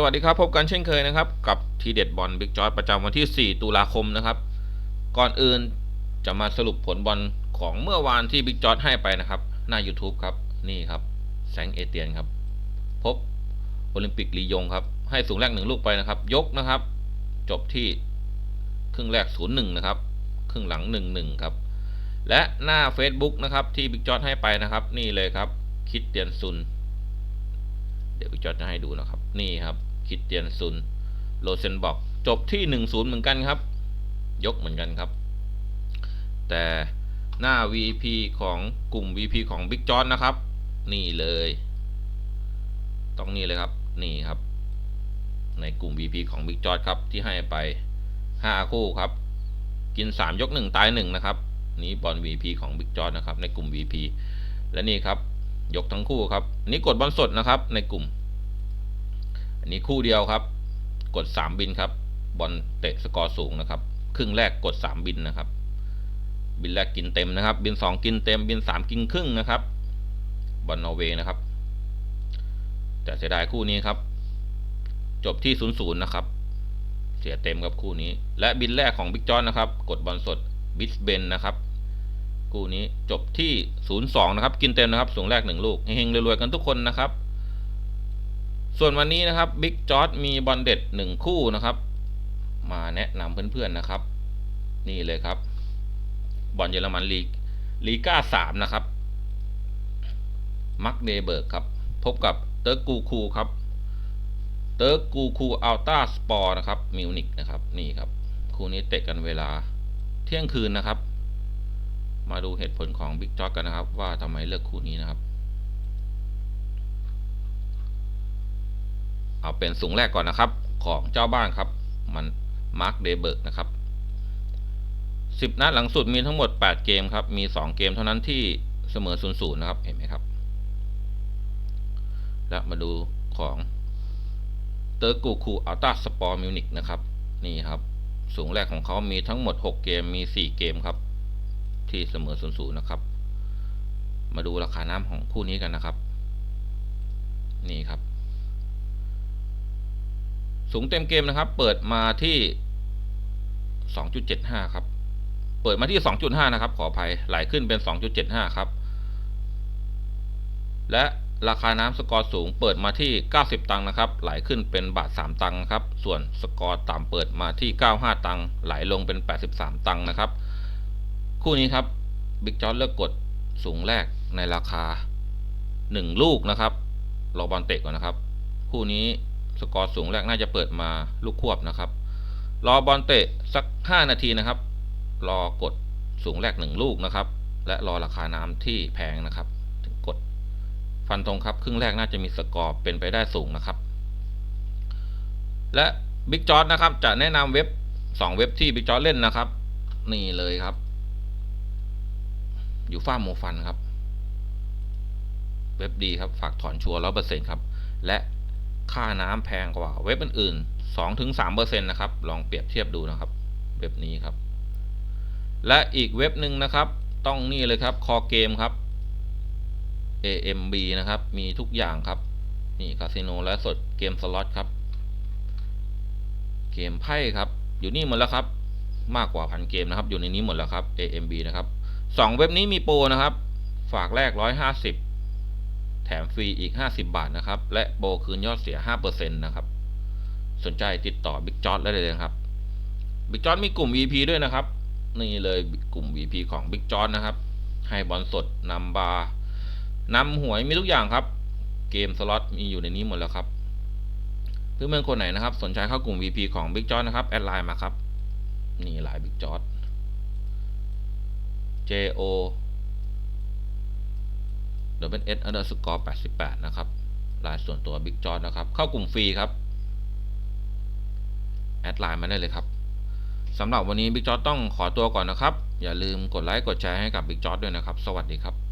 สวัสดีครับ พบกันเช่นเคยนะครับ กับทีเด็ดบอลบิ๊กจอร์ประจำวันที่ 4 ตุลาคมนะครับ ก่อนอื่นจะมาสรุปผลบอลของเมื่อวานที่บิ๊กจอร์ให้ไปนะครับ หน้า YouTube ครับ นี่ครับ แสงเอเตียนครับ พบโอลิมปิกลียงครับ ให้สูงแรกหนึ่งลูกไปนะครับ ยกนะครับ จบที่ครึ่งแรก 0-1 นะครับ ครึ่งหลัง 1-1 ครับ และหน้า Facebook นะครับที่บิ๊กจอร์ให้ไปนะครับ นี่เลยครับ คิดเตียนซุน เดี๋ยวพี่จอร์จจะให้ดูนะครับ นี่ครับ คิดเตียนซุนโรเซนบอกจบที่ 1-0 เหมือนกันครับ ยกเหมือนกันครับ แต่หน้า VP ของกลุ่ม VP ของบิ๊กจอร์จนะครับ นี่เลย ต้องนี่เลยครับ นี่ครับ ในกลุ่ม VP ของบิ๊กจอร์จครับ ที่ให้ไป 5 คู่ครับ กิน 3 ยก 1 ตาย 1 นะครับ นี่บอล VP ของบิ๊กจอร์จนะครับ ในกลุ่ม VP และนี่ครับ ยกทั้งคู่ครับนนี้กดบอลสดนะครับ ในกลุ่ม นนี้คู่เดียวครับ กด 3 บินครับ บอลเตะสกอร์สูงนะครับ ครึ่งแรกกด 3 บินนะครับ บินแรกกินเต็มนะครับ บิน 2 กินเต็ม บิน 3 กินครึ่งนะครับ บอลนอร์เวย์นะครับ แต่เสียดายคู่นี้ครับ จบที่ 0-0 นะครับ เสียเต็มครับคู่นี้ และบินแรกของบิ๊กจอนนะครับ กดบอลสดบิสเบนนะครับคู่นี้จบที่ 0-2 นะครับ กินเต็มนะครับ สูงแรก 1 ลูก เฮงๆรวยๆ กันทุกคนนะครับ ส่วนวันนี้นะครับบิ๊กจอร์ดมีบอลเด็ด1คู่นะครับ มาแนะนำเพื่อนๆนะครับ นี่เลยครับ บอลเยอรมันลีกลีก้า3นะครับมักเดเบิร์กครับ พบกับเติร์กกูคูครับเติร์กกูคูอัลต้าสปอร์นะครับมิวนิกนะครับนี่ครับ คู่นี้เตะกันเวลาเที่ยงคืนนะครับ มาดูเหตุผลของบิ๊กจอ t กันนะครับ ว่าทำไมเลือกคู่นี้นะครับ เอาเป็นสูงแรกก่อนนะครับ ของเจ้าบ้านครับ มันมาร์คเดเบิร์กนะครับ 10 นัดหลังสุดมีทั้งหมด 8 เกมครับ มี 2 เกมเท่านั้นที่เสมอ0ูนย์นะครับ เห็นไหมครับ แล้วมาดูของเตอร์กูคูอัลตาสปอร์มิวนิกนะครับ นี่ครับ สูงแรกของเขามีทั้งหมด 6 เกม มี 4 เกมครับ ที่เสมอ0ูนย์นะครับ มาดูราคาน้ำของคู่นี้กันนะครับ นี่ครับ สูงเต็มเกมนะครับ เปิดมาที่ 2.75 ครับ เปิดมาที่ 2.5 นะครับ ขออภัย ไหลขึ้นเป็น 2.75 ครับ และราคาน้ำสกอร์สูงเปิดมาที่ 90 ตังค์นะครับ ไหลขึ้นเป็นบาท 3 ตังค์ครับ ส่วนสกอร์ต่ำเปิดมาที่ 95 ตังค์ ไหลลงเป็น 83 ตังค์นะครับ คู่นี้ครับบิ๊กจอร์เลือกกดสูงแรกในราคา 1 ลูกนะครับรอบอลเตะก่อนนะครับ คู่นี้ สกอร์สูงแรกน่าจะเปิดมาลูกควบนะครับ รอบอลเตะสัก 5 นาทีนะครับ รอกดสูงแรก 1 ลูกนะครับ และรอราคาน้ำที่แพงนะครับ ถึงกดฟันธงครับ ครึ่งแรกน่าจะมีสกอร์เป็นไปได้สูงนะครับ และบิ๊กจอร์ดนะครับ จะแนะนำเว็บ 2 เว็บที่บิ๊กจอร์ดเล่นนะครับ นี่เลยครับอยู่ฟ้าโมฟันครับ เว็บดีครับ ฝากถอนชัวร์ร้อเปอร์เซ็นครับ และ ค่าน้ำแพงกว่าเว็บอื่นๆสองถึงสามเปอร์เซ็นนะครับ ลองเปรียบเทียบดูนะครับ เว็บนี้ครับ และอีกเว็บหนึ่งนะครับ ต้องนี่เลยครับคอเกมครับ AMB นะครับ มีทุกอย่างครับ นี่คาสิโนและสดเกมสล็อตครับ เกมไพ่ครับ อยู่นี่หมดแล้วครับ มากกว่าพันเกมนะครับ อยู่ในนี้หมดแล้วครับ AMB นะครับสองเว็บนี้มีโปรนะครับ ฝากแรกร้อยห้าสิบ แถมฟรีอีก 50 บาทนะครับ และโบคืนยอดเสีย 5%นะครับ สนใจติดต่อ Big j o ได้เลยนะครับ Big j o มีกลุ่ม VP ด้วยนะครับ นี่เลยกลุ่ม VP ของ Big j o นะครับ ให้บอลสดนำบาร์นำหวยมีทุกอย่างครับ เกมสล็อตมีอยู่ในนี้หมดแล้วครับ เพื่อนๆคนไหนนะครับ สนใจเข้ากลุ่ม VP ของ Big j o นะครับ แอดไลน์มาครับ นี่ไลน์ Big j o J O w s underscore 88 นะครับลายส่วนตัวบิ๊กจอร์นะครับ เข้ากลุ่มฟรีครับ แอดไลน์มาได้เลยครับสำหรับวันนี้บิ๊กจอร์ต้องขอตัวก่อนนะครับ อย่าลืมกดไลค์กดแชร์ให้กับบิ๊กจอร์ด้วยนะครับ สวัสดีครับ